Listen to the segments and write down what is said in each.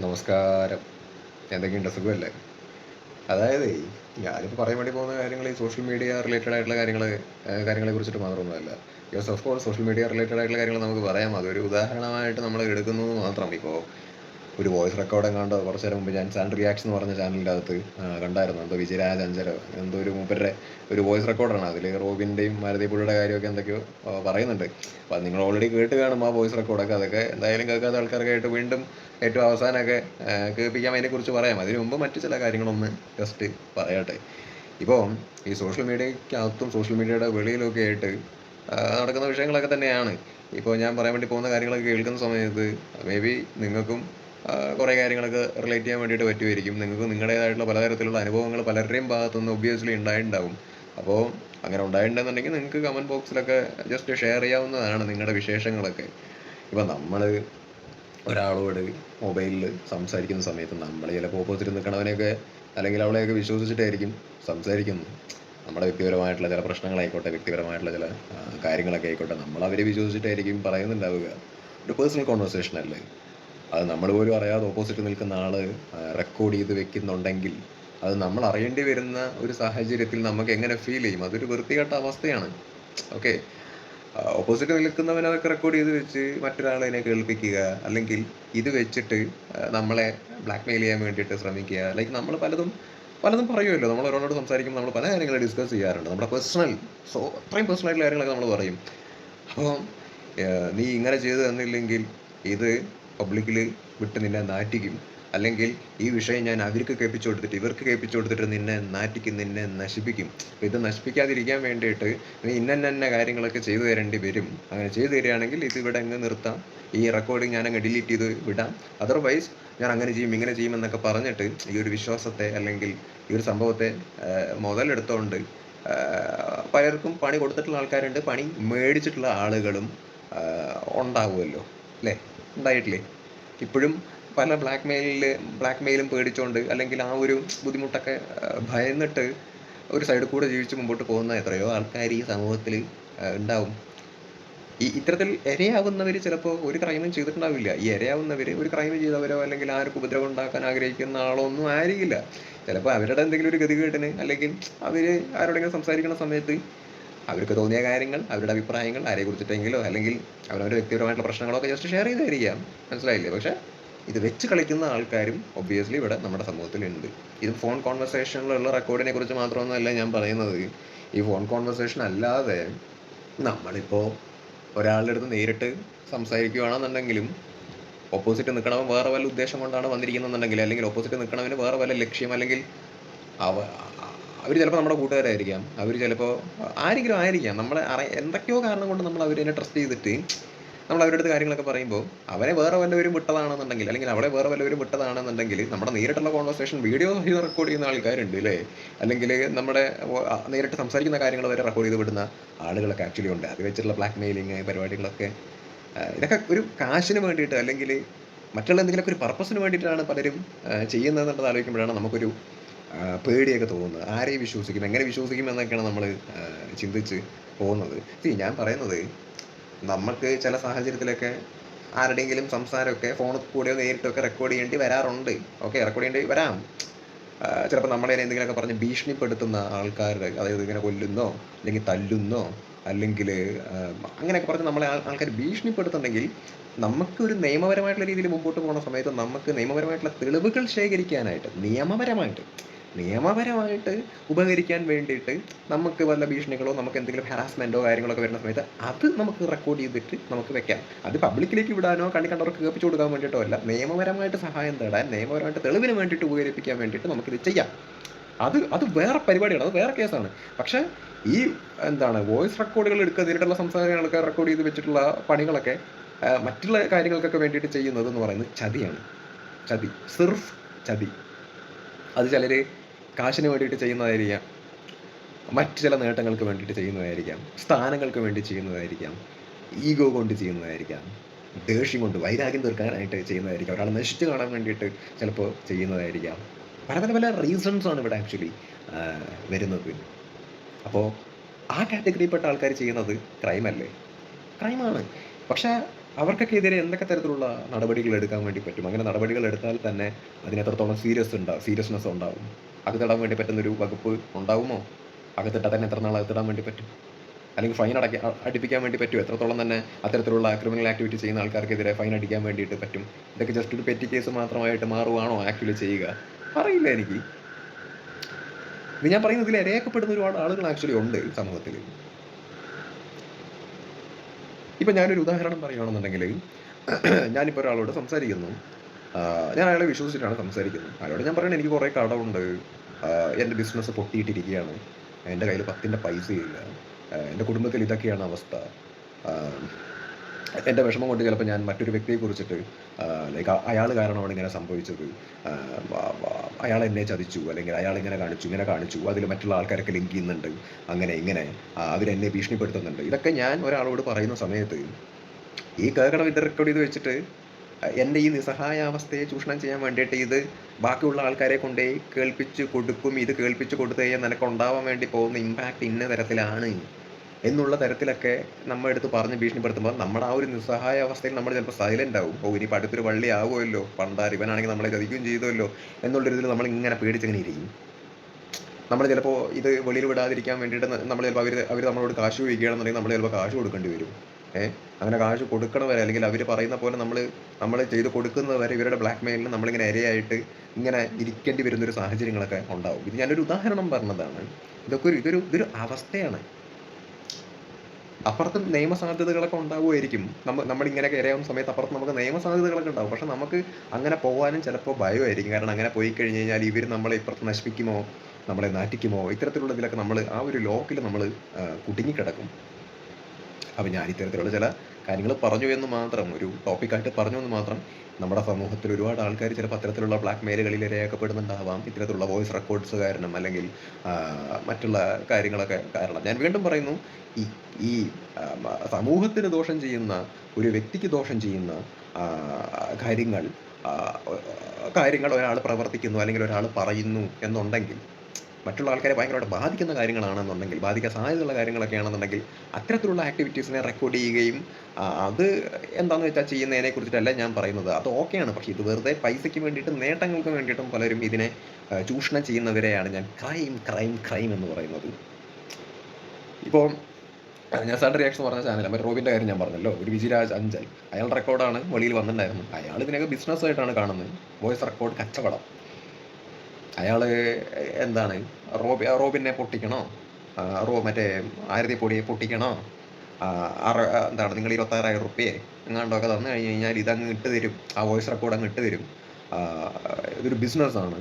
നമസ്കാരം. എന്തൊക്കെയുണ്ട്? സുഖമല്ലേ? അതായത് ഞാനിപ്പോൾ പറയാൻ വേണ്ടി പോകുന്ന കാര്യങ്ങൾ ഈ സോഷ്യൽ മീഡിയ റിലേറ്റഡ് ആയിട്ടുള്ള കാര്യങ്ങൾ കാര്യങ്ങളെ കുറിച്ചിട്ട് മാത്രമൊന്നുമല്ല. Yes of course social media related ആയിട്ടുള്ള കാര്യങ്ങൾ നമുക്ക് പറയാം. അതൊരു ഉദാഹരണമായിട്ട് നമ്മൾ എടുക്കുന്നത് മാത്രം. ഇപ്പോൾ ഒരു വോയിസ് റെക്കോർഡ് എങ്ങാണ്ട് കുറച്ച് നേരം മുമ്പ് ഞാൻ ചാനൽ റിയാക്ഷൻ എന്ന് പറഞ്ഞ ചാനലിന്റെ അകത്ത് കണ്ടായിരുന്നു. എന്തോ വിജയരാജ് അഞ്ചരോ എന്തോ ഒരു മൂപ്പരുടെ ഒരു വോയിസ് റെക്കോർഡാണ് അതിൽ റോബിന്റെയും മാരുതിപ്പുഴയുടെ കാര്യമൊക്കെ എന്തൊക്കെയോ പറയുന്നുണ്ട്. അപ്പോൾ നിങ്ങൾ ഓൾറെഡി കേട്ട് കാണും ആ വോയിസ് റെക്കോർഡൊക്കെ അതൊക്കെ എന്തായാലും കേൾക്കാത്ത ആൾക്കാർക്കായിട്ട് വീണ്ടും ഏറ്റവും അവസാനമൊക്കെ കേൾപ്പിക്കാം. കേൾപ്പിക്കാൻ അതിനെക്കുറിച്ച് പറയാം. അതിന് മുമ്പ് മറ്റു ചില കാര്യങ്ങളൊന്ന് ജസ്റ്റ് പറയട്ടെ. ഇപ്പോൾ ഈ സോഷ്യൽ മീഡിയക്കകത്തും സോഷ്യൽ മീഡിയയുടെ വെളിയിലൊക്കെ ആയിട്ട് നടക്കുന്ന വിഷയങ്ങളൊക്കെ തന്നെയാണ്. ഇപ്പോൾ ഞാൻ പറയാൻ വേണ്ടി പോകുന്ന കാര്യങ്ങളൊക്കെ കേൾക്കുന്ന സമയത്ത് മേ ബി നിങ്ങൾക്കും കുറേ കാര്യങ്ങളൊക്കെ റിലേറ്റ് ചെയ്യാൻ വേണ്ടിയിട്ട് പറ്റുമായിരിക്കും നിങ്ങൾക്ക് നിങ്ങളുടേതായിട്ടുള്ള പലതരത്തിലുള്ള അനുഭവങ്ങൾ പലരുടെയും ഭാഗത്തുനിന്ന് ഒബ്വിയസ്ലി ഉണ്ടായിട്ടുണ്ടാവും അപ്പോൾ അങ്ങനെ ഉണ്ടായിട്ടുണ്ടെന്നുണ്ടെങ്കിൽ നിങ്ങൾക്ക് കമന്റ് ബോക്സിലൊക്കെ ജസ്റ്റ് ഷെയർ ചെയ്യാവുന്നതാണ് നിങ്ങളുടെ വിശേഷങ്ങളൊക്കെ. ഇപ്പം നമ്മൾ ഒരാളോട് മൊബൈലിൽ സംസാരിക്കുന്ന സമയത്ത് നമ്മൾ ചിലപ്പോൾ ഓപ്പോസിറ്റ് നിൽക്കണവനെയൊക്കെ അല്ലെങ്കിൽ അവളെയൊക്കെ വിശ്വസിച്ചിട്ടായിരിക്കും സംസാരിക്കുന്നത്. നമ്മുടെ വ്യക്തിപരമായിട്ടുള്ള ചില പ്രശ്നങ്ങളായിക്കോട്ടെ വ്യക്തിപരമായിട്ടുള്ള ചില കാര്യങ്ങളൊക്കെ ആയിക്കോട്ടെ നമ്മൾ അവരെ വിശ്വസിച്ചിട്ടായിരിക്കും പറയുന്നുണ്ടാവുക. ഒരു പേഴ്സണൽ കോൺവെർസേഷൻ അല്ലേ? അത് നമ്മൾ പോലും അറിയാതെ ഓപ്പോസിറ്റ് നിൽക്കുന്ന ആൾ റെക്കോർഡ് ചെയ്ത് വെക്കുന്നുണ്ടെങ്കിൽ അത് നമ്മൾ അറിയേണ്ടി വരുന്ന ഒരു സാഹചര്യത്തിൽ നമുക്ക് എങ്ങനെ ഫീൽ ചെയ്യും? അതൊരു വൃത്തികെട്ട അവസ്ഥയാണ്. ഓക്കെ ഓപ്പോസിറ്റ് നിൽക്കുന്നവൻ അതൊക്കെ റെക്കോർഡ് ചെയ്ത് വെച്ച് മറ്റൊരാളതിനെ കേൾപ്പിക്കുക അല്ലെങ്കിൽ ഇത് വെച്ചിട്ട് നമ്മളെ ബ്ലാക്ക്മെയിൽ ചെയ്യാൻ വേണ്ടിയിട്ട് ശ്രമിക്കുക. ലൈക്ക് നമ്മൾ പലതും പലതും പറയുമല്ലോ. നമ്മൾ ഒരാളോട് സംസാരിക്കുമ്പോൾ നമ്മൾ പല കാര്യങ്ങളും ഡിസ്കസ് ചെയ്യാറുണ്ട്. നമ്മുടെ പേഴ്സണൽ സോ അത്രയും പേഴ്സണൽ ആയിട്ടുള്ള കാര്യങ്ങളൊക്കെ നമ്മൾ പറയും. അപ്പോൾ നീ ഇങ്ങനെ ചെയ്തു തന്നില്ലെങ്കിൽ ഇത് പബ്ലിക്കിൽ വിട്ട് നിന്നെ നാറ്റിക്കും. അല്ലെങ്കിൽ ഈ വിഷയം ഞാൻ അവർക്ക് കേൾപ്പിച്ചു കൊടുത്തിട്ട് ഇവർക്ക് കേൾപ്പിച്ചു കൊടുത്തിട്ട് നിന്നെ നാറ്റിക്കും നിന്നെ നശിപ്പിക്കും. അപ്പോൾ ഇത് നശിപ്പിക്കാതിരിക്കാൻ വേണ്ടിയിട്ട് നീ ഇന്ന ഇന്ന കാര്യങ്ങളൊക്കെ ചെയ്തു തരേണ്ടി വരും. അങ്ങനെ ചെയ്തു തരികയാണെങ്കിൽ ഇത് ഇവിടെ അങ്ങ് നിർത്താം. ഈ റെക്കോർഡിങ് ഞാൻ അങ്ങ് ഡിലീറ്റ് ചെയ്ത് വിടാം. അതർവൈസ് ഞാൻ അങ്ങനെ ചെയ്യും ഇങ്ങനെ ചെയ്യും എന്നൊക്കെ പറഞ്ഞിട്ട് ഈ ഒരു വിശ്വാസത്തെ അല്ലെങ്കിൽ ഈ ഒരു സംഭവത്തെ മുതലെടുത്തോണ്ട് പലർക്കും പണി കൊടുത്തിട്ടുള്ള ആൾക്കാരുണ്ട്. പണി മേടിച്ചിട്ടുള്ള ആളുകളും ഉണ്ടാവുമല്ലോ. അല്ലേ? ഉണ്ടായിട്ടില്ലേ? ഇപ്പോഴും പല ബ്ലാക്ക് മെയിലിൽ ബ്ലാക്ക് മെയിലും പേടിച്ചുകൊണ്ട് അല്ലെങ്കിൽ ആ ഒരു ബുദ്ധിമുട്ടൊക്കെ ഭയന്നിട്ട് ഒരു സൈഡിൽ കൂടെ ജീവിച്ച് മുമ്പോട്ട് പോകുന്ന എത്രയോ ആൾക്കാർ ഈ സമൂഹത്തിൽ ഉണ്ടാവും. ഈ ഇത്തരത്തിൽ ഇരയാവുന്നവർ ചിലപ്പോൾ ഒരു ക്രൈമും ചെയ്തിട്ടുണ്ടാവില്ല. ഈ ഇരയാവുന്നവർ ഒരു ക്രൈം ചെയ്തവരോ അല്ലെങ്കിൽ ആർക്കും ഉപദ്രവം ഉണ്ടാക്കാൻ ആഗ്രഹിക്കുന്ന ആളോ ഒന്നും ആയിരിക്കില്ല. ചിലപ്പോൾ അവരുടെ എന്തെങ്കിലും ഒരു ഗതികേട്ടിന് അല്ലെങ്കിൽ അവർ ആരോടെങ്കിലും സംസാരിക്കുന്ന സമയത്ത് അവർക്ക് തോന്നിയ കാര്യങ്ങൾ അവരുടെ അഭിപ്രായങ്ങൾ ആരെ കുറിച്ചിട്ടെങ്കിലോ അല്ലെങ്കിൽ അവരവരുടെ വ്യക്തിപരമായിട്ടുള്ള പ്രശ്നങ്ങളൊക്കെ ജസ്റ്റ് ഷെയർ ചെയ്തായിരിക്കാം. മനസ്സിലായില്ലേ? പക്ഷേ ഇത് വെച്ച് കളിക്കുന്ന ആൾക്കാരും ഒബ്വിയസ്ലി ഇവിടെ നമ്മുടെ സമൂഹത്തിലുണ്ട്. ഇത് ഫോൺ കോൺവെർസേഷനിലുള്ള റെക്കോർഡിനെ കുറിച്ച് മാത്രമൊന്നുമല്ല ഞാൻ പറയുന്നത്. ഈ ഫോൺ കോൺവെർസേഷൻ അല്ലാതെ നമ്മളിപ്പോൾ ഒരാളുടെ അടുത്ത് നേരിട്ട് സംസാരിക്കുകയാണെന്നുണ്ടെങ്കിലും ഓപ്പോസിറ്റ് നിൽക്കണവൻ വേറെ വല്ല ഉദ്ദേശം കൊണ്ടാണ് വന്നിരിക്കുന്നതെന്നുണ്ടെങ്കിൽ അല്ലെങ്കിൽ ഓപ്പോസിറ്റ് നിൽക്കണവന് വേറെ വല്ല ലക്ഷ്യം അല്ലെങ്കിൽ അവ അവർ ചിലപ്പോൾ നമ്മുടെ കൂട്ടുകാരായിരിക്കാം. അവർ ചിലപ്പോൾ ആരെങ്കിലും ആയിരിക്കാം. നമ്മളെ അറിയ എന്തൊക്കെയോ കാരണം കൊണ്ട് നമ്മൾ അവരെ ട്രസ്റ്റ് ചെയ്തിട്ട് നമ്മൾ അവരുടെ അടുത്ത് കാര്യങ്ങളൊക്കെ പറയുമ്പോൾ അവരെ വേറെ വല്ലവരും വിട്ടതാണെന്നുണ്ടെങ്കിൽ അല്ലെങ്കിൽ അവളെ വേറെ വല്ലവരും വിട്ടതാണെന്നുണ്ടെങ്കിൽ നമ്മുടെ നേരിട്ടുള്ള കോൺവെർസേഷൻ വീഡിയോ ചെയ്ത് റെക്കോർഡ് ചെയ്യുന്ന ആൾക്കാരുണ്ട് അല്ലേ അല്ലെങ്കിൽ നമ്മുടെ നേരിട്ട് സംസാരിക്കുന്ന കാര്യങ്ങൾ വരെ റെക്കോർഡ് ചെയ്ത് വിടുന്ന ആളുകളൊക്കെ ആക്ച്വലി ഉണ്ട്. അത് വെച്ചിട്ടുള്ള ബ്ലാക്ക് മെയിലിങ് പരിപാടികളൊക്കെ ഇതൊക്കെ ഒരു കാശിന് വേണ്ടിയിട്ട് അല്ലെങ്കിൽ മറ്റുള്ള എന്തെങ്കിലുമൊക്കെ ഒരു പർപ്പസിന് വേണ്ടിയിട്ടാണ് പലരും ചെയ്യുന്നത് ചെയ്യുന്നതെന്നുള്ളത് ആലോചിക്കുമ്പോഴാണ് നമുക്കൊരു പേടിയൊക്കെ തോന്നുന്നത്. ആരെയും വിശ്വസിക്കും എങ്ങനെ വിശ്വസിക്കും എന്നൊക്കെയാണ് നമ്മൾ ചിന്തിച്ച് പോകുന്നത്. ഞാൻ പറയുന്നത് നമുക്ക് ചില സാഹചര്യത്തിലൊക്കെ ആരുടെയെങ്കിലും സംസാരമൊക്കെ ഫോണിൽ കൂടെയോ നേരിട്ടൊക്കെ റെക്കോർഡ് ചെയ്യേണ്ടി വരാറുണ്ട്. ഓക്കെ റെക്കോർഡ് ചെയ്യേണ്ടി വരാം. ചിലപ്പോൾ നമ്മളെ എന്തെങ്കിലുമൊക്കെ പറഞ്ഞ് ഭീഷണിപ്പെടുത്തുന്ന ആൾക്കാരുടെ അതായത് ഇങ്ങനെ കൊല്ലുന്നോ അല്ലെങ്കിൽ തല്ലുന്നോ അല്ലെങ്കിൽ അങ്ങനെയൊക്കെ പറഞ്ഞ് നമ്മളെ ആൾക്കാർ ഭീഷണിപ്പെടുത്തുന്നുണ്ടെങ്കിൽ നമുക്കൊരു നിയമപരമായിട്ടുള്ള രീതിയിൽ മുമ്പോട്ട് പോകുന്ന സമയത്ത് നമുക്ക് നിയമപരമായിട്ടുള്ള തെളിവുകൾ ശേഖരിക്കാനായിട്ട് നിയമപരമായിട്ട് നിയമപരമായിട്ട് ഉപകരിക്കാൻ വേണ്ടിയിട്ട് നമുക്ക് വല്ല ഭീഷണികളോ നമുക്ക് എന്തെങ്കിലും ഹറാസ്മെന്റോ കാര്യങ്ങളൊക്കെ വരുന്ന സമയത്ത് അത് നമുക്ക് റെക്കോർഡ് ചെയ്തിട്ട് നമുക്ക് വെക്കാം. അത് പബ്ലിക്കിലേക്ക് വിടാനോ കണ്ണി കണ്ടവർക്ക് കേൾപ്പിച്ചു കൊടുക്കാൻ വേണ്ടിയിട്ടോ അല്ല നിയമപരമായിട്ട് സഹായം തേടാൻ നിയമപരമായിട്ട് തെളിവിന് വേണ്ടിയിട്ട് ഉപകരിപ്പിക്കാൻ വേണ്ടിയിട്ട് നമുക്കിത് ചെയ്യാം. അത് അത് വേറെ പരിപാടിയാണ് അത് വേറെ കേസാണ്. പക്ഷേ ഈ എന്താണ് വോയിസ് റെക്കോർഡുകൾ എടുക്കുക നേരിട്ടുള്ള സംസാരങ്ങളൊക്കെ റെക്കോർഡ് ചെയ്ത് വെച്ചിട്ടുള്ള പണികളൊക്കെ മറ്റുള്ള കാര്യങ്ങൾക്കൊക്കെ വേണ്ടിയിട്ട് ചെയ്യുന്നത് എന്ന് പറയുന്നത് ചതിയാണ്. ചതി സിർഫ് ചതി. അത് ചിലർ കാശിന് വേണ്ടിയിട്ട് ചെയ്യുന്നതായിരിക്കാം. മറ്റു ചില നേട്ടങ്ങൾക്ക് വേണ്ടിയിട്ട് ചെയ്യുന്നതായിരിക്കാം. സ്ഥാനങ്ങൾക്ക് വേണ്ടി ചെയ്യുന്നതായിരിക്കാം. ഈഗോ കൊണ്ട് ചെയ്യുന്നതായിരിക്കാം. ദേഷ്യം കൊണ്ട് വൈരാഗ്യം തീർക്കാനായിട്ട് ചെയ്യുന്നതായിരിക്കാം. ഒരാളെ നശിച്ചു കാണാൻ വേണ്ടിയിട്ട് ചിലപ്പോൾ ചെയ്യുന്നതായിരിക്കാം. പല പല പല റീസൺസ് ആണ് ഇവിടെ ആക്ച്വലി വരുന്നത്. അപ്പോൾ ആ കാറ്റഗറിയിൽപ്പെട്ട ആൾക്കാർ ചെയ്യുന്നത് ക്രൈം ക്രൈമല്ലേ ക്രൈമാണ് പക്ഷേ അവർക്കൊക്കെ എതിരെ എന്തൊക്കെ തരത്തിലുള്ള നടപടികൾ എടുക്കാൻ വേണ്ടി പറ്റും? അങ്ങനെ നടപടികൾ എടുത്താൽ തന്നെ അതിനെത്രത്തോളം സീരിയസ് ഉണ്ടാവും സീരിയസ്നെസ് ഉണ്ടാവും? അകത്തിടാൻ വേണ്ടി പറ്റുന്നൊരു വകുപ്പ് ഉണ്ടാവുമോ? അകത്തിട്ടാൽ തന്നെ എത്ര നാൾ അകത്തിടാൻ വേണ്ടി പറ്റും? അല്ലെങ്കിൽ ഫൈൻ അടക്കി അടിപ്പിക്കാൻ വേണ്ടി പറ്റും എത്രത്തോളം തന്നെ അത്തരത്തിലുള്ള ക്രിമിനൽ ആക്ടിവിറ്റി ചെയ്യുന്ന ആൾക്കാർക്കെതിരെ ഫൈൻ അടിക്കാൻ വേണ്ടിയിട്ട് പറ്റും? ഇതൊക്കെ ജസ്റ്റ് ഒരു പെറ്റി കേസ് മാത്രമായിട്ട് മാറുവാണോ ആക്ച്വലി ചെയ്യുക? അറിയില്ല എനിക്ക്. ഞാൻ പറയുന്നത് ഇതിൽ ഇരയാക്കപ്പെടുന്ന ഒരുപാട് ആളുകൾ ആക്ച്വലി ഉണ്ട് സമൂഹത്തിൽ. ഇപ്പം ഞാനൊരു ഉദാഹരണം പറയുകയാണെന്നുണ്ടെങ്കിൽ ഞാനിപ്പോൾ ഒരാളോട് സംസാരിക്കുന്നു. ഞാൻ അയാളെ വിശ്വസിച്ചിട്ടാണ് സംസാരിക്കുന്നത്. അയാളോട് ഞാൻ പറയുന്നത് എനിക്ക് കുറേ കടമുണ്ട് എന്റെ ബിസിനസ് പൊട്ടിയിട്ടിരിക്കുകയാണ്. എന്റെ കയ്യിൽ പത്തിന്റെ പൈസയില്ല. എന്റെ കുടുംബത്തിൽ ഇതൊക്കെയാണ് അവസ്ഥ. എന്റെ വിഷമം കൊണ്ട് ചിലപ്പോൾ ഞാൻ മറ്റൊരു വ്യക്തിയെ കുറിച്ചിട്ട് ലൈക്ക് അയാൾ കാരണമാണ് ഇങ്ങനെ സംഭവിച്ചത്. അയാൾ എന്നെ ചതിച്ചു അല്ലെങ്കിൽ അയാൾ ഇങ്ങനെ കാണിച്ചു ഇങ്ങനെ കാണിച്ചു അതിൽ മറ്റുള്ള ആൾക്കാരൊക്കെ ലിങ്ക് ചെയ്യുന്നുണ്ട് അങ്ങനെ ഇങ്ങനെ അവരെന്നെ ഭീഷണിപ്പെടുത്തുന്നുണ്ട്. ഇതൊക്കെ ഞാൻ ഒരാളോട് പറയുന്ന സമയത്ത് ഈ കേൾക്കണം ഇത് റെക്കോർഡ് ചെയ്ത് വെച്ചിട്ട് എന്റെ ഈ നിസ്സഹായാവസ്ഥയെ ചൂഷണം ചെയ്യാൻ വേണ്ടിയിട്ട് ഇത് ബാക്കിയുള്ള ആൾക്കാരെ കൊണ്ടേ കേൾപ്പിച്ച് കൊടുക്കും ഇത് കേൾപ്പിച്ച് കൊടുത്തു കഴിഞ്ഞാൽ നിനക്ക് ഉണ്ടാവാൻ വേണ്ടി പോകുന്ന ഇമ്പാക്റ്റ് ഇന്ന തരത്തിലാണ്. എന്നുള്ള തരത്തിലൊക്കെ നമ്മൾ എടുത്ത് പറഞ്ഞ് ഭീഷണിപ്പെടുത്തുമ്പോൾ നമ്മുടെ ആ ഒരു നിസ്സഹായ അവസ്ഥയിൽ നമ്മൾ ചിലപ്പോൾ സൈലന്റ് ആവും. ഓ ഇനി അടുത്തൊരു വള്ളി ആവുമല്ലോ. പണ്ടാർ ഇവനാണെങ്കിൽ നമ്മളെ ചതിക്കുകയും ചെയ്തല്ലോ എന്നുള്ള രീതിയിൽ നമ്മൾ ഇങ്ങനെ പേടിച്ചിങ്ങനെ ഇരിക്കും. നമ്മൾ ചിലപ്പോൾ ഇത് വെളിയിൽ വിടാതിരിക്കാൻ വേണ്ടിയിട്ട് നമ്മൾ ചിലപ്പോൾ അവർ അവർ നമ്മളോട് കാശ് ചോദിക്കുകയാണെന്നുണ്ടെങ്കിൽ നമ്മൾ ചിലപ്പോൾ കാശ് കൊടുക്കേണ്ടി വരും. ഏഹ് അങ്ങനെ കാശ് കൊടുക്കണ വരെ അല്ലെങ്കിൽ അവർ പറയുന്ന പോലെ നമ്മൾ നമ്മൾ ചെയ്ത് കൊടുക്കുന്നത് വരെ ഇവരുടെ ബ്ലാക്ക് മെയിലിന് നമ്മളിങ്ങനെ ഇരയായിട്ട് ഇങ്ങനെ ഇരിക്കേണ്ടി വരുന്നൊരു സാഹചര്യങ്ങളൊക്കെ ഉണ്ടാവും. ഇത് ഞാനൊരു ഉദാഹരണം പറഞ്ഞതാണ്. ഇതൊക്കെ ഒരു ഇതൊരു ഇതൊരു അവസ്ഥയാണ്. അപ്പുറത്ത് നിയമസാധ്യതകളൊക്കെ ഉണ്ടാവുമായിരിക്കും. നമ്മ നമ്മൾ ഇങ്ങനെ കയറിയാവുന്ന സമയത്ത് അപ്പുറത്ത് നമുക്ക് നിയമസാധ്യതകളൊക്കെ ഉണ്ടാവും. പക്ഷെ നമുക്ക് അങ്ങനെ പോകാനും ചിലപ്പോൾ ഭയമായിരിക്കും. കാരണം അങ്ങനെ പോയി കഴിഞ്ഞ് കഴിഞ്ഞാൽ ഇവർ നമ്മളെ ഇപ്പുറത്ത് നശിപ്പിക്കുമോ? നമ്മളെ നാറ്റിക്കുമോ? ഇത്തരത്തിലുള്ള ഇതിലൊക്കെ നമ്മൾ ആ ഒരു ലോക്കിൽ നമ്മൾ കുടുങ്ങിക്കിടക്കും. അപ്പം ഞാൻ ഇത്തരത്തിലുള്ള ചില കാര്യങ്ങൾ പറഞ്ഞു എന്ന് മാത്രം ഒരു ടോപ്പിക്കായിട്ട് പറഞ്ഞു എന്ന് മാത്രം നമ്മുടെ സമൂഹത്തിൽ ഒരുപാട് ആൾക്കാർ ചിലപ്പോൾ അത്തരത്തിലുള്ള ബ്ലാക്ക് മെയിലുകളിൽ ഇരയാക്കപ്പെടുന്നുണ്ടാവാം ഇത്തരത്തിലുള്ള വോയിസ് റെക്കോർഡ്സ് കാരണം അല്ലെങ്കിൽ മറ്റുള്ള കാര്യങ്ങളൊക്കെ കാരണം. ഞാൻ വീണ്ടും പറയുന്നു ഈ ഈ സമൂഹത്തിന് ദോഷം ചെയ്യുന്ന ഒരു വ്യക്തിക്ക് ദോഷം ചെയ്യുന്ന കാര്യങ്ങൾ കാര്യങ്ങൾ ഒരാൾ പ്രവർത്തിക്കുന്നു അല്ലെങ്കിൽ ഒരാൾ പറയുന്നു എന്നുണ്ടെങ്കിൽ മറ്റുള്ള ആൾക്കാരെ ഭയങ്കരമായിട്ട് ബാധിക്കുന്ന കാര്യങ്ങളാണെന്നുണ്ടെങ്കിൽ ബാധിക്കാൻ സാധ്യതയുള്ള കാര്യങ്ങളൊക്കെ ആണെന്നുണ്ടെങ്കിൽ അത്തരത്തിലുള്ള ആക്ടിവിറ്റീസിനെ റെക്കോർഡ് ചെയ്യുകയും അത് എന്താണെന്ന് വെച്ചാൽ ചെയ്യുന്നതിനെ കുറിച്ചിട്ടല്ല ഞാൻ പറയുന്നത്. അത് ഓക്കെയാണ്. പക്ഷേ ഇത് വെറുതെ പൈസയ്ക്ക് വേണ്ടിയിട്ടും നേട്ടങ്ങൾക്ക് വേണ്ടിയിട്ടും പലരും ഇതിനെ ചൂഷണം ചെയ്യുന്നവരെയാണ് ഞാൻ ക്രൈം ക്രൈം ക്രൈം എന്ന് പറയുന്നത്. ഇപ്പോൾ ഞാൻ സാറിന്റെ റിയാക്ഷൻ പറഞ്ഞ ചാനൽ മറ്റേ റോബിന്റെ കാര്യം ഞാൻ പറഞ്ഞല്ലോ. ഒരു വിജിരാജ് അഞ്ചൽ. അയാളുടെ റെക്കോർഡാണ് വെളിയിൽ വന്നിട്ടുണ്ടായിരുന്നു അയാൾ ഇതിനൊക്കെ ബിസിനസ്സായിട്ടാണ് കാണുന്നത്. വോയിസ് റെക്കോർഡ് കച്ചവടം. അയാൾ എന്താണ് റോബി റോബിനെ പൊട്ടിക്കണോ? റോ മറ്റേ ആയിരത്തി പൊടിയെ പൊട്ടിക്കണോ അറ എന്താണ് നിങ്ങൾ ഇരുപത്താറായിരം റുപ്യയെ എങ്ങാണ്ടൊക്കെ തന്നു കഴിഞ്ഞ് കഴിഞ്ഞാൽ ഇതങ്ങ് ഇട്ട് തരും. ആ വോയിസ് റെക്കോർഡ് അങ്ങ് ഇട്ട് തരും. ഇതൊരു ബിസിനസ്സാണ്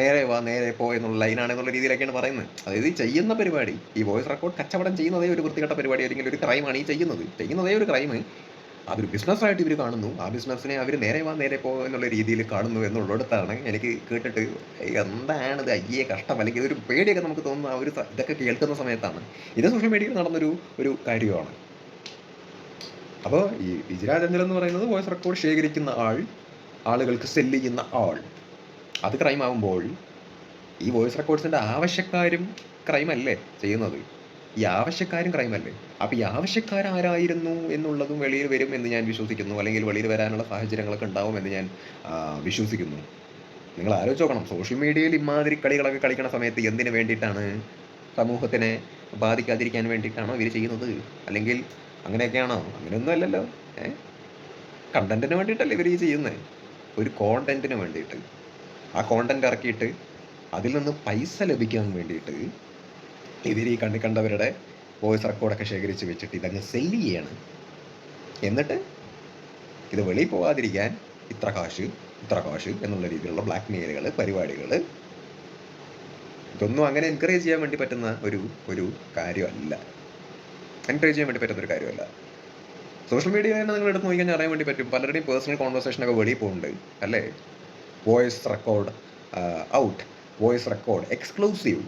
നേരെ വാ നേരെ പോ എന്നുള്ള ലൈനാണ് എന്നുള്ള രീതിയിലൊക്കെയാണ് പറയുന്നത്. അതായത് ഈ ചെയ്യുന്ന പരിപാടി ഈ വോയിസ് റെക്കോർഡ് കച്ചവടം ചെയ്യുന്നതേ ഒരു വൃത്തികെട്ട പരിപാടി അല്ലെങ്കിൽ ഒരു ക്രൈമാണ് ഈ ചെയ്യുന്നത്. ചെയ്യുന്നതേ ഒരു ക്രൈം അതൊരു ബിസിനസ്സായിട്ട് ഇവർ കാണുന്നു. ആ ബിസിനസ്സിനെ അവർ നേരെ വാ നേരെ പോ എന്നുള്ള രീതിയിൽ കാണുന്നു എന്നുള്ളിടത്താണ് എനിക്ക് കേട്ടിട്ട് എന്താണ് ഇത് അയ്യേ കഷ്ടം? അല്ലെങ്കിൽ ഒരു പേടിയൊക്കെ നമുക്ക് തോന്നുന്ന ആ ഒരു ഇതൊക്കെ കേൾക്കുന്ന സമയത്താണ്. ഇത് സോഷ്യൽ മീഡിയയിൽ നടന്നൊരു ഒരു കാര്യമാണ്. അപ്പോൾ ഈ വിജയരാജേന്ദ്രൻ എന്ന് പറയുന്നത് വോയിസ് റെക്കോർഡ് ശേഖരിക്കുന്ന ആൾ ആളുകൾക്ക് സെല്ല് ചെയ്യുന്ന ആൾ. അത് ക്രൈം ആവുമ്പോൾ ഈ വോയിസ് റെക്കോർഡ്സിന്റെ ആവശ്യക്കാരും ക്രൈം അല്ലേ ചെയ്യുന്നത്? ഈ ക്രൈം അല്ലേ അപ്പോൾ ഈ ആവശ്യക്കാരാരായിരുന്നു എന്നുള്ളതും വെളിയിൽ വരും എന്ന് ഞാൻ വിശ്വസിക്കുന്നു. അല്ലെങ്കിൽ വെളിയിൽ വരാനുള്ള സാഹചര്യങ്ങളൊക്കെ ഉണ്ടാവും എന്ന് ഞാൻ വിശ്വസിക്കുന്നു. നിങ്ങൾ ആലോചിച്ച് നോക്കണം. സോഷ്യൽ മീഡിയയിൽ ഇമാതിരി കളികളൊക്കെ കളിക്കുന്ന സമയത്ത് എന്തിനു വേണ്ടിയിട്ടാണ് സമൂഹത്തിനെ ബാധിക്കാതിരിക്കാൻ വേണ്ടിയിട്ടാണോ ഇവർ ചെയ്യുന്നത്? അല്ലെങ്കിൽ അങ്ങനെയൊക്കെയാണോ? അങ്ങനെയൊന്നും അല്ലല്ലോ. ഏ? കണ്ടന്റിന് വേണ്ടിയിട്ടല്ലേ ഇവർ ഈ ചെയ്യുന്നത് ഒരു കോണ്ടന്റിന് വേണ്ടിയിട്ട്. ആ കോണ്ടന്റ് ഇറക്കിയിട്ട് അതിൽ നിന്ന് പൈസ ലഭിക്കാൻ വേണ്ടിയിട്ട് ഇവർ ഈ കണ്ടു കണ്ടവരുടെ വോയിസ് റെക്കോർഡൊക്കെ ശേഖരിച്ച് വെച്ചിട്ട് ഇതങ്ങ് സെല്ല് ചെയ്യാണ്. എന്നിട്ട് ഇത് വെളിയിൽ പോകാതിരിക്കാൻ ഇത്ര കാശ് ഇത്ര കാശ് എന്നുള്ള രീതിയിലുള്ള ബ്ലാക്ക് മെയിലുകൾ പരിപാടികൾ. ഇതൊന്നും അങ്ങനെ എൻകറേജ് ചെയ്യാൻ വേണ്ടി പറ്റുന്ന ഒരു ഒരു കാര്യമല്ല. എൻകറേജ് ചെയ്യാൻ വേണ്ടി പറ്റുന്ന ഒരു കാര്യമല്ല. സോഷ്യൽ മീഡിയ തന്നെ നിങ്ങൾ എടുത്ത് നോക്കിക്കഴിഞ്ഞാൽ അറിയാൻ വേണ്ടി പറ്റും. പലരുടെയും പേഴ്സണൽ കോൺവെർസേഷനൊക്കെ വെളിയിൽ പോകുന്നുണ്ട് അല്ലേ? Voice record out voice record exclusive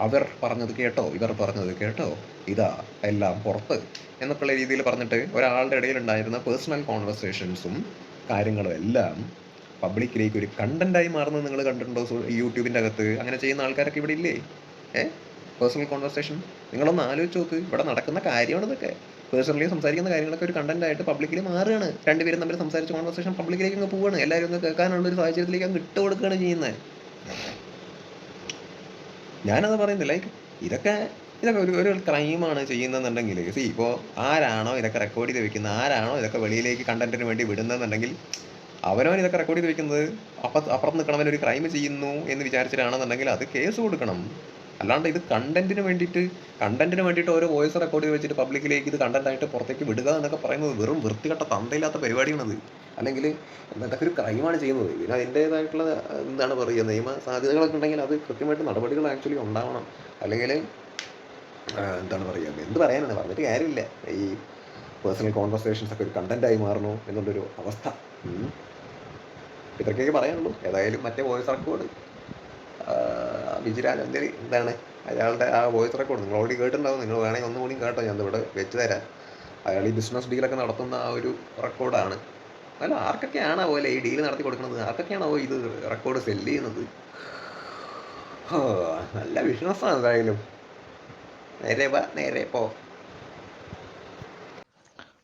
അവർ പറഞ്ഞത് കേട്ടോ ഇവർ പറഞ്ഞത് കേട്ടോ ഇതാ എല്ലാം പുറത്ത് എന്നൊക്കെയുള്ള രീതിയിൽ പറഞ്ഞിട്ട് ഒരാളുടെ ഇടയിൽ ഉണ്ടായിരുന്ന പേഴ്സണൽ കോൺവെർസേഷൻസും കാര്യങ്ങളും എല്ലാം പബ്ലിക്കിലേക്ക് ഒരു കണ്ടന്റായി മാറുന്നത് നിങ്ങൾ കണ്ടിട്ടുണ്ടോ? യൂട്യൂബിന്റെ അകത്ത് അങ്ങനെ ചെയ്യുന്ന ആൾക്കാരൊക്കെ ഇവിടെ ഇല്ലേ? ഏ? പേഴ്സണൽ കോൺവെർസേഷൻ നിങ്ങളൊന്ന് ആലോചിച്ച് നോക്ക് ഇവിടെ നടക്കുന്ന കാര്യമാണ് ഇതൊക്കെ പേഴ്സണലി സംസാരിക്കുന്ന കാര്യങ്ങളൊക്കെ ഒരു കണ്ടന്റായിട്ട് പബ്ലിക്കിൽ മാറുകയാണ്. രണ്ടുപേരും തമ്മിൽ സംസാരിച്ച കോൺവെർസേഷൻ പബ്ലിക്കിലേക്ക് അങ്ങ് പോവുകയാണ് എല്ലാവരും ഒന്ന് കേൾക്കാനുള്ള ഒരു സാഹചര്യത്തിലേക്ക് അങ്ങ് ഇട്ട് കൊടുക്കുകയാണ് ചെയ്യുന്നത്. ഞാനത് പറയുന്നില്ല. ലൈക്ക് ഇതൊക്കെ ഇതൊക്കെ ഒരു ഒരു ക്രൈമാണ് ചെയ്യുന്നതെന്നുണ്ടെങ്കിൽ സി ഇപ്പോൾ ആരാണോ ഇതൊക്കെ റെക്കോർഡ് ചെയ്ത് വെക്കുന്നത് ആരാണോ ഇതൊക്കെ വെളിയിലേക്ക് കണ്ടന്റിന് വേണ്ടി വിടുന്നതെന്നുണ്ടെങ്കിൽ അവനവൻ ഇതൊക്കെ റെക്കോർഡ് ചെയ്ത് വെക്കുന്നത് അപ്പുറത്ത് അപ്പുറത്ത് നിൽക്കണവൻ ഒരു ക്രൈം ചെയ്യുന്നു എന്ന് വിചാരിച്ചിട്ടാണെന്നുണ്ടെങ്കിൽ അത് കേസ് കൊടുക്കണം. അല്ലാണ്ട് ഇത് കണ്ടന്റിന് വേണ്ടിയിട്ട് കണ്ടന്റിന് വേണ്ടിയിട്ട് ഓരോ വോയിസ് റെക്കോർഡ് ചെയ്ത് വെച്ചിട്ട് പബ്ലിക്കിലേക്ക് ഇത് കണ്ടന്റായിട്ട് പുറത്തേക്ക് വിടുക എന്നൊക്കെ പറയുന്നത് വെറും വൃത്തികെട്ട തന്തയില്ലാത്ത പരിപാടിയാണത്. അല്ലെങ്കിൽ എന്താ ഒരു ക്രൈമാണ് ചെയ്യുന്നത്. ഇതിന് അതിന്റേതായിട്ടുള്ള എന്താണ് പറയുക നിയമ സാധ്യതകളൊക്കെ ഉണ്ടെങ്കിൽ അത് കൃത്യമായിട്ട് നടപടികൾ ആക്ച്വലി ഉണ്ടാവണം. അല്ലെങ്കിൽ എന്താണ് പറയുക എന്ത് പറയാനാണ്? പറഞ്ഞിട്ട് കാര്യമില്ല. ഈ പേഴ്സണൽ കോൺവെർസേഷൻസ് ഒക്കെ ഒരു കണ്ടന്റായി മാറണു എന്നുള്ളൊരു അവസ്ഥ. ഇത്രയ്ക്കൊക്കെ ഇത്രയൊക്കെ പറയാനുള്ളൂ. ഏതായാലും മറ്റേ വോയിസ് റെക്കോർഡ് വിജിരാജ് അന്തരി എന്താണ്? അയാളുടെ ആ വോയിസ് റെക്കോർഡ് നിങ്ങൾ ഓൾറെഡി കേട്ടിട്ടുണ്ടാവും. നിങ്ങൾ വേണമെങ്കിൽ ഒന്നുകൂടി കേട്ടോ. ഞാൻ ഇവിടെ വെച്ച് തരാം. അയാൾ ഈ ബിസിനസ് ഡീലൊക്കെ നടത്തുന്ന ആ ഒരു റെക്കോർഡാണ്. അല്ല ആർക്കൊക്കെയാണോ പോലെ ഈ ഡീൽ നടത്തി കൊടുക്കുന്നത് ആർക്കൊക്കെയാണോ ഇത് റെക്കോർഡ് സെല്ല് ചെയ്യുന്നത്? നല്ല ബിസിനസ്സാണ് എന്തായാലും. നേരെ വാ നേരെ പോ.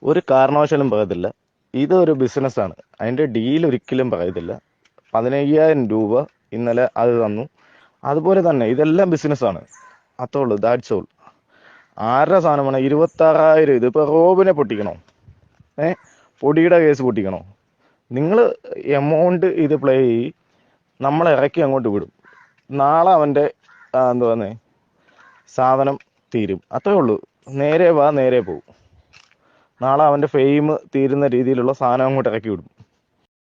ഒരു കാരണവശാലും പറയത്തില്ല. ഇതൊരു ബിസിനസ്സാണ് അതിന്റെ ഡീൽ ഒരിക്കലും പറയത്തില്ല. പതിനയ്യായിരം രൂപ ഇന്നലെ അത് തന്നു. അതുപോലെ തന്നെ ഇതെല്ലാം ബിസിനസ്സാണ് അത്രേ ഉള്ളൂ ദാറ്റ്സ് ഓൾ ആരുടെ സാധനമാണ്. ഇരുപത്താറായിരം ഇതിപ്പോൾ റോബിനെ പൊട്ടിക്കണോ? ഏ? പൊടിയുടെ കേസ് പൊട്ടിക്കണോ? നിങ്ങൾ എമൗണ്ട് ഇത് പ്ലേ ചെയ്യി നമ്മളെ ഇറക്കി അങ്ങോട്ട് വിടും. നാളെ അവന്റെ എന്തുവാന്നേ സാധനം തീരും. അത്രേ ഉള്ളൂ. നേരെ വാ നേരെ പോകും നാളെ അവന്റെ ഫെയിം തീരുന്ന രീതിയിലുള്ള സാധനം അങ്ങോട്ട് ഇറക്കി വിടും.